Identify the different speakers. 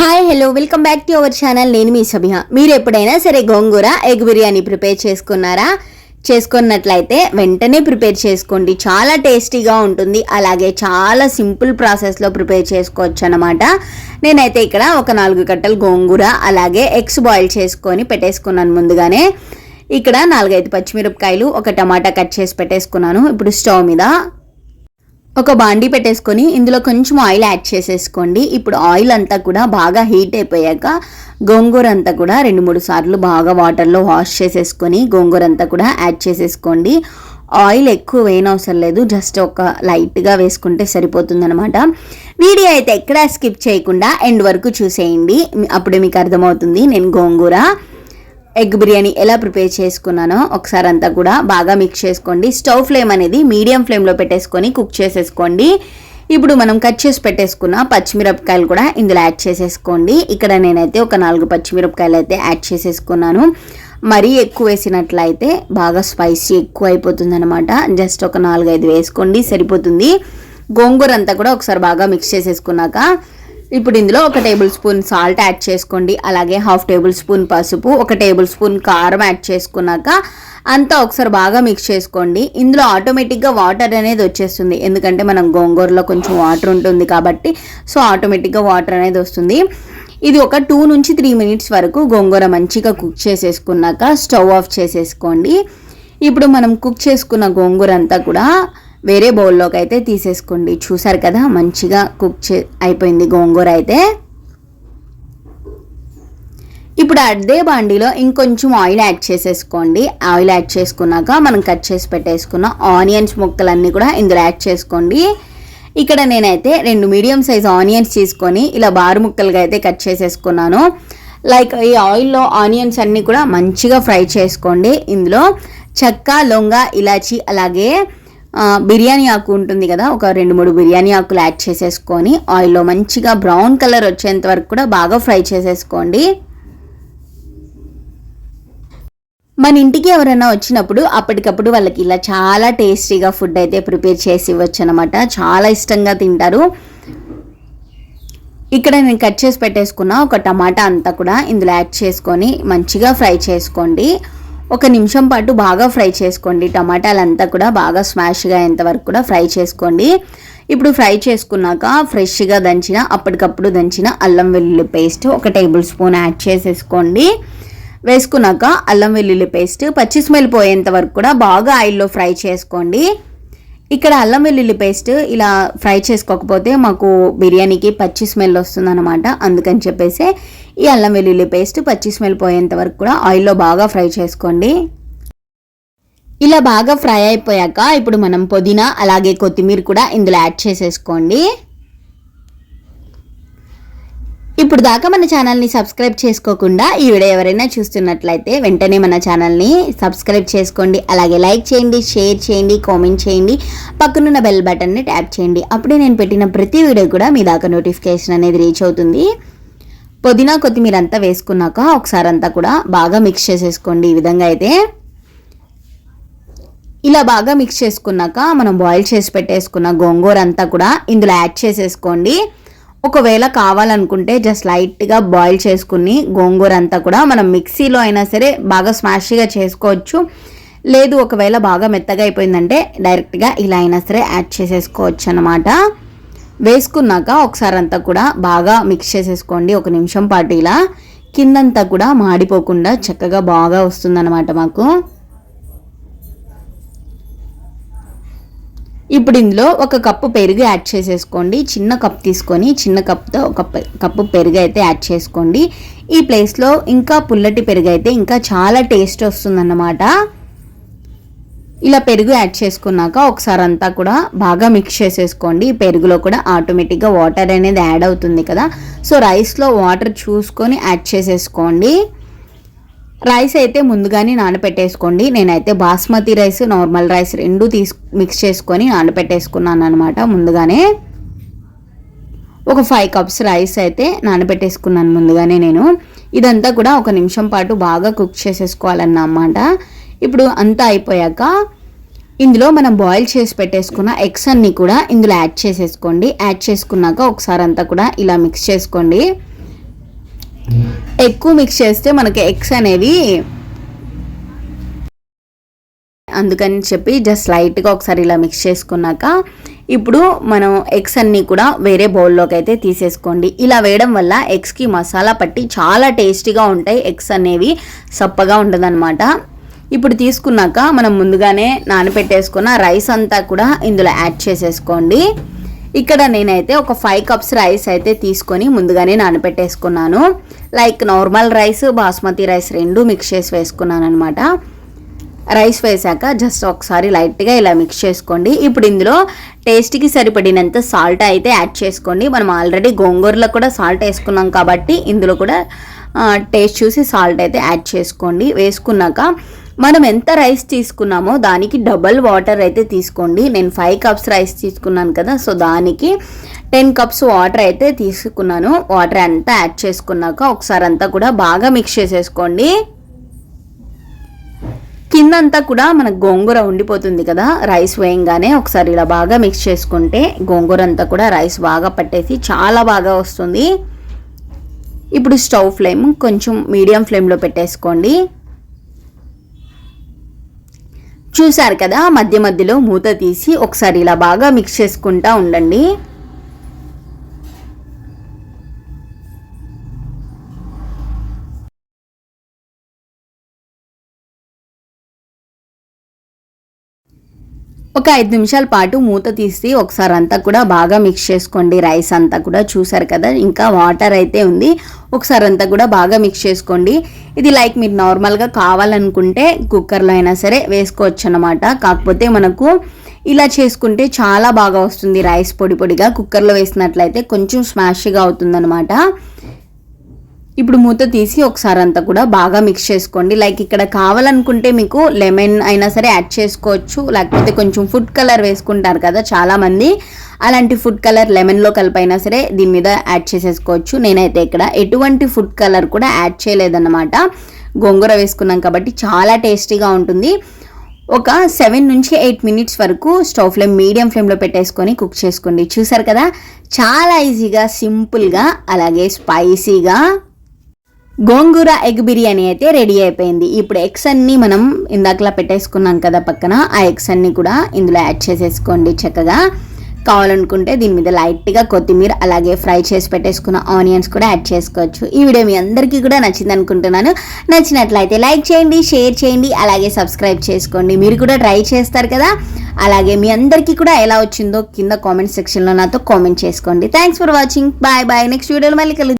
Speaker 1: Hi hello welcome back to our channel నేను మీ సభ్య మీరు ఎప్పుడైనా సరే గోంగూర ఎగ్ బిర్యానీ ప్రిపేర్ చేసుకున్నారా? చేసుకున్నట్లయితే వెంటనే ప్రిపేర్ చేసుకోండి. చాలా టేస్టీగా ఉంటుంది. అలాగే చాలా సింపుల్ ప్రాసెస్లో ప్రిపేర్ చేసుకోవచ్చు అనమాట నేనైతే ఇక్కడ ఒక నాలుగు కట్టలు గోంగూర అలాగే ఎగ్స్ బాయిల్ చేసుకొని పెట్టేసుకున్నాను ముందుగానే. ఇక్కడ నాలుగైదు పచ్చిమిరపకాయలు ఒక టమాటా కట్ చేసి పెట్టేసుకున్నాను. ఇప్పుడు స్టవ్ మీద ఒక బాండి పెట్టేసుకొని ఇందులో కొంచెం ఆయిల్ యాడ్ చేసేసుకోండి. ఇప్పుడు ఆయిల్ అంతా కూడా బాగా హీట్ అయిపోయాక గోంగూర అంతా కూడా రెండు మూడు సార్లు బాగా వాటర్లో వాష్ చేసేసుకొని గోంగూర అంతా కూడా యాడ్ చేసేసుకోండి. ఆయిల్ ఎక్కువ వేయనవసరం లేదు. జస్ట్ ఒక లైట్గా వేసుకుంటే సరిపోతుందనమాట వీడియో అయితే ఎక్కడా స్కిప్ చేయకుండా ఎండ్ వరకు చూసేయండి. అప్పుడే మీకు అర్థమవుతుంది నేను గోంగూర ఎగ్ బిర్యానీ ఎలా ప్రిపేర్ చేసుకున్నానో ఒకసారి అంతా కూడా బాగా మిక్స్ చేసుకోండి. స్టవ్ ఫ్లేమ్ అనేది మీడియం ఫ్లేమ్లో పెట్టేసుకొని కుక్ చేసేసుకోండి. ఇప్పుడు మనం కట్ చేసి పెట్టేసుకున్న పచ్చిమిరపకాయలు కూడా ఇందులో యాడ్ చేసేసుకోండి. ఇక్కడ నేనైతే ఒక నాలుగు పచ్చిమిరపకాయలు అయితే యాడ్ చేసేసుకున్నాను. మరీ ఎక్కువ వేసినట్లయితే బాగా స్పైసీ ఎక్కువ అయిపోతుంది అనమాట జస్ట్ ఒక నాలుగైదు వేసుకోండి సరిపోతుంది. గోంగూర అంతా కూడా ఒకసారి బాగా మిక్స్ చేసేసుకున్నాక ఇప్పుడు ఇందులో ఒక టేబుల్ స్పూన్ సాల్ట్ యాడ్ చేసుకోండి. అలాగే హాఫ్ టేబుల్ స్పూన్ పసుపు ఒక టేబుల్ స్పూన్ కారం యాడ్ చేసుకున్నాక అంతా ఒకసారి బాగా మిక్స్ చేసుకోండి. ఇందులో ఆటోమేటిక్గా వాటర్ అనేది వచ్చేస్తుంది. ఎందుకంటే మనం గోంగూరలో కొంచెం వాటర్ ఉంటుంది కాబట్టి సో ఆటోమేటిక్గా వాటర్ అనేది వస్తుంది. ఇది ఒక టూ నుంచి త్రీ మినిట్స్ వరకు గోంగూర మంచిగా కుక్ చేసేసుకున్నాక స్టవ్ ఆఫ్ చేసేసుకోండి. ఇప్పుడు మనం కుక్ చేసుకున్న గోంగూర అంతా కూడా వేరే బౌల్లోకి అయితే తీసేసుకోండి. చూసారు కదా మంచిగా కుక్ చే అయిపోయింది గోంగూర అయితే. ఇప్పుడు అదే బాండీలో ఇంకొంచెం ఆయిల్ యాడ్ చేసేసుకోండి. ఆయిల్ యాడ్ చేసుకున్నాక మనం కట్ చేసి పెట్టేసుకున్న ఆనియన్స్ ముక్కలన్నీ కూడా ఇందులో యాడ్ చేసుకోండి. ఇక్కడ నేనైతే రెండు మీడియం సైజ్ ఆనియన్స్ తీసుకొని ఇలా బారు ముక్కలుగా అయితే కట్ చేసేసుకున్నాను. లైక్ ఈ ఆయిల్లో ఆనియన్స్ అన్నీ కూడా మంచిగా ఫ్రై చేసుకోండి. ఇందులో చెక్క లొంగ ఇలాచి అలాగే బిర్యానీ ఆకు ఉంటుంది కదా ఒక రెండు మూడు బిర్యానీ ఆకులు యాడ్ చేసేసుకొని ఆయిల్లో మంచిగా బ్రౌన్ కలర్ వచ్చేంత వరకు కూడా బాగా ఫ్రై చేసేసుకోండి. మన ఇంటికి ఎవరైనా వచ్చినప్పుడు అప్పటికప్పుడు వాళ్ళకి ఇలా చాలా టేస్టీగా ఫుడ్ అయితే ప్రిపేర్ చేసి ఇవ్వచ్చు అనమాట చాలా ఇష్టంగా తింటారు. ఇక్కడ నేను కట్ చేసి పెట్టేసుకున్న ఒక టమాటా అంతా కూడా ఇందులో యాడ్ చేసుకొని మంచిగా ఫ్రై చేసుకోండి. ఒక నిమిషం పాటు బాగా ఫ్రై చేసుకోండి. టమాటాలంతా కూడా బాగా స్మాష్గా అయ్యేంతవరకు కూడా ఫ్రై చేసుకోండి. ఇప్పుడు ఫ్రై చేసుకున్నాక ఫ్రెష్గా దంచిన అప్పటికప్పుడు దంచిన అల్లం వెల్లుల్లి పేస్ట్ ఒక టేబుల్ స్పూన్ యాడ్ చేసేసుకోండి. వేసుకున్నాక అల్లం వెల్లుల్లి పేస్ట్ పచ్చి స్మెల్ పోయేంత వరకు కూడా బాగా ఆయిల్లో ఫ్రై చేసుకోండి. ఇక్కడ అల్లం వెల్లుల్లి పేస్ట్ ఇలా ఫ్రై చేసుకోకపోతే మాకు బిర్యానీకి పచ్చి స్మెల్ వస్తుందన్నమాట. అందుకని చెప్పేసి ఈ అల్లం వెల్లుల్లి పేస్ట్ పచ్చి స్మెల్ పోయేంత వరకు కూడా ఆయిల్లో బాగా ఫ్రై చేసుకోండి. ఇలా బాగా ఫ్రై అయిపోయాక ఇప్పుడు మనం పుదీనా అలాగే కొత్తిమీర కూడా ఇందులో యాడ్ చేసేసుకోండి. ఇప్పుడు దాకా మన ఛానల్ని సబ్స్క్రైబ్ చేసుకోకుండా ఈ వీడియో ఎవరైనా చూస్తున్నట్లయితే వెంటనే మన ఛానల్ని సబ్స్క్రైబ్ చేసుకోండి. అలాగే లైక్ చేయండి షేర్ చేయండి కామెంట్ చేయండి. పక్కనున్న బెల్ బటన్ని ట్యాప్ చేయండి. అప్పుడే నేను పెట్టిన ప్రతి వీడియో కూడా మీ దాకా నోటిఫికేషన్ అనేది రీచ్ అవుతుంది. పుదీనా కొత్తిమీర అంతా వేసుకున్నాక ఒకసారి అంతా కూడా బాగా మిక్స్ చేసేసుకోండి. ఈ విధంగా అయితే ఇలా బాగా మిక్స్ చేసుకున్నాక మనం బాయిల్ చేసి పెట్టేసుకున్న గోంగూర అంతా కూడా ఇందులో యాడ్ చేసేసుకోండి. ఒకవేళ కావాలనుకుంటే జస్ట్ లైట్గా బాయిల్ చేసుకుని గోంగూర అంతా కూడా మనం మిక్సీలో అయినా సరే బాగా స్మాష్గా చేసుకోవచ్చు. లేదు ఒకవేళ బాగా మెత్తగా అయిపోయిందంటే డైరెక్ట్గా ఇలా అయినా సరే యాడ్ చేసేసుకోవచ్చు అనమాట వేసుకున్నాక ఒకసారి అంతా కూడా బాగా మిక్స్ చేసేసుకోండి ఒక నిమిషం పాటు ఇలా. కిందంతా కూడా మాడిపోకుండా చక్కగా బాగా వస్తుందన్నమాట మాకు. ఇప్పుడు ఇందులో ఒక కప్పు పెరుగు యాడ్ చేసేసుకోండి. చిన్న కప్ తీసుకొని చిన్న కప్తో ఒక కప్పు పెరుగు అయితే యాడ్ చేసుకోండి. ఈ ప్లేస్లో ఇంకా పుల్లటి పెరుగు అయితే ఇంకా చాలా టేస్ట్ వస్తుందన్నమాట. ఇలా పెరుగు యాడ్ చేసుకున్నాక ఒకసారి అంతా కూడా బాగా మిక్స్ చేసేసుకోండి. పెరుగులో కూడా ఆటోమేటిక్గా వాటర్ అనేది యాడ్ అవుతుంది కదా. సో రైస్లో వాటర్ చూసుకొని యాడ్ చేసేసుకోండి. రైస్ అయితే ముందుగానే నానపెట్టేసుకోండి. నేనైతే బాస్మతి రైస్ నార్మల్ రైస్ రెండు తీసు మిక్స్ చేసుకొని నానపెట్టేసుకున్నాను అనమాట ముందుగానే. ఒక ఫైవ్ కప్స్ రైస్ అయితే నానబెట్టేసుకున్నాను ముందుగానే నేను. ఇదంతా కూడా ఒక నిమిషం పాటు బాగా కుక్ చేసేసుకోవాలన్నమాట. ఇప్పుడు అంతా అయిపోయాక ఇందులో మనం బాయిల్ చేసి పెట్టేసుకున్న ఎగ్స్ అన్నీ కూడా ఇందులో యాడ్ చేసేసుకోండి. యాడ్ చేసుకున్నాక ఒకసారి అంతా కూడా ఇలా మిక్స్ చేసుకోండి. ఎక్కువ మిక్స్ చేస్తే మనకి ఎగ్స్ అనేవి అందుకని చెప్పి జస్ట్ లైట్గా ఒకసారి ఇలా మిక్స్ చేసుకున్నాక ఇప్పుడు మనం ఎగ్స్ అన్నీ కూడా వేరే బౌల్లోకి అయితే తీసేసుకోండి. ఇలా వేయడం వల్ల ఎగ్స్కి మసాలా పట్టి చాలా టేస్టీగా ఉంటాయి. ఎగ్స్ అనేవి సప్పగా ఉండదన్నమాట. ఇప్పుడు తీసుకున్నాక మనం ముందుగానే నానబెట్టేసుకున్న రైస్ అంతా కూడా ఇందులో యాడ్ చేసేసుకోండి. ఇక్కడ నేనైతే ఒక ఫైవ్ కప్స్ రైస్ అయితే తీసుకొని ముందుగానే నానబెట్టేసుకున్నాను. Like normal rice basmati rice రెండు మిక్స్ చేసి వేసుకున్నాను అనమాట రైస్ వేసాక జస్ట్ ఒకసారి లైట్గా ఇలా మిక్స్ చేసుకోండి. ఇప్పుడు ఇందులో టేస్ట్కి సరిపడినంత సాల్ట్ అయితే యాడ్ చేసుకోండి. మనం ఆల్రెడీ గోంగూరలో కూడా సాల్ట్ వేసుకున్నాం కాబట్టి ఇందులో కూడా టేస్ట్ చూసి సాల్ట్ అయితే యాడ్ చేసుకోండి. వేసుకున్నాక మనం ఎంత రైస్ తీసుకున్నామో దానికి డబల్ వాటర్ అయితే తీసుకోండి. నేను ఫైవ్ కప్స్ రైస్ తీసుకున్నాను కదా సో దానికి టెన్ కప్స్ వాటర్ అయితే తీసుకున్నాను. వాటర్ అంతా యాడ్ చేసుకున్నాక ఒకసారి అంతా కూడా బాగా మిక్స్ చేసేసుకోండి. కిందంతా కూడా మనకు గోంగూర ఉండిపోతుంది కదా రైస్ వేయంగానే ఒకసారి ఇలా బాగా మిక్స్ చేసుకుంటే గోంగూర అంతా కూడా రైస్ బాగా పట్టేసి చాలా బాగా వస్తుంది. ఇప్పుడు స్టవ్ ఫ్లేమ్ కొంచెం మీడియం ఫ్లేమ్లో పెట్టేసుకోండి. చూశారు కదా మధ్య మధ్యలో మూత తీసి ఒకసారి ఇలా బాగా మిక్స్ చేసుకుంటా ఉండండి. ఒక ఐదు నిమిషాల పాటు మూత తీసి ఒకసారి అంతా కూడా బాగా మిక్స్ చేసుకోండి. రైస్ అంతా కూడా చూసారు కదా ఇంకా వాటర్ అయితే ఉంది. ఒకసారి అంతా కూడా బాగా మిక్స్ చేసుకోండి. ఇది లైక్ మీరు నార్మల్గా కావాలనుకుంటే కుక్కర్లో అయినా సరే వేసుకోవచ్చు అనమాట కాకపోతే మనకు ఇలా చేసుకుంటే చాలా బాగా వస్తుంది రైస్ పొడి పొడిగా. కుక్కర్లో వేసినట్లయితే కొంచెం స్మాష్గా అవుతుందనమాట ఇప్పుడు మూత తీసి ఒకసారి అంతా కూడా బాగా మిక్స్ చేసుకోండి. లైక్ ఇక్కడ కావాలనుకుంటే మీకు లెమన్ అయినా సరే యాడ్ చేసుకోవచ్చు. లేకపోతే కొంచెం ఫుడ్ కలర్ వేసుకుంటారు కదా చాలామంది. అలాంటి ఫుడ్ కలర్ లెమన్లో కలిపైనా సరే దీని మీద యాడ్ చేసేసుకోవచ్చు. నేనైతే ఇక్కడ ఎటువంటి ఫుడ్ కలర్ కూడా యాడ్ చేయలేదన్నమాట. గోంగూర వేసుకున్నాం కాబట్టి చాలా టేస్టీగా ఉంటుంది. ఒక సెవెన్ నుంచి ఎయిట్ మినిట్స్ వరకు స్టవ్ ఫ్లేమ్ మీడియం ఫ్లేమ్లో పెట్టేసుకొని కుక్ చేసుకోండి. చూసారు కదా? చాలా ఈజీగా సింపుల్గా అలాగే స్పైసీగా గోంగూర ఎగ్ బిర్యానీ అయితే రెడీ అయిపోయింది. ఇప్పుడు ఎగ్స్ అన్నీ మనం ఇందాకలా పెట్టేసుకున్నాం కదా పక్కన. ఆ ఎగ్స్ అన్నీ కూడా ఇందులో యాడ్ చేసేసుకోండి చక్కగా. కావాలనుకుంటే దీని మీద లైట్గా కొత్తిమీర అలాగే ఫ్రై చేసి పెట్టేసుకున్న ఆనియన్స్ కూడా యాడ్ చేసుకోవచ్చు. ఈ వీడియో మీ అందరికీ కూడా నచ్చింది అనుకుంటున్నాను. నచ్చినట్లయితే లైక్ చేయండి షేర్ చేయండి అలాగే సబ్స్క్రైబ్ చేసుకోండి. మీరు కూడా ట్రై చేస్తారు కదా. అలాగే మీ అందరికీ కూడా ఎలా వచ్చిందో కింద కామెంట్ సెక్షన్లో నాతో కామెంట్ చేసుకోండి. Thanks for watching bye bye next వీడియోలో మళ్ళీ కలుద్దాం.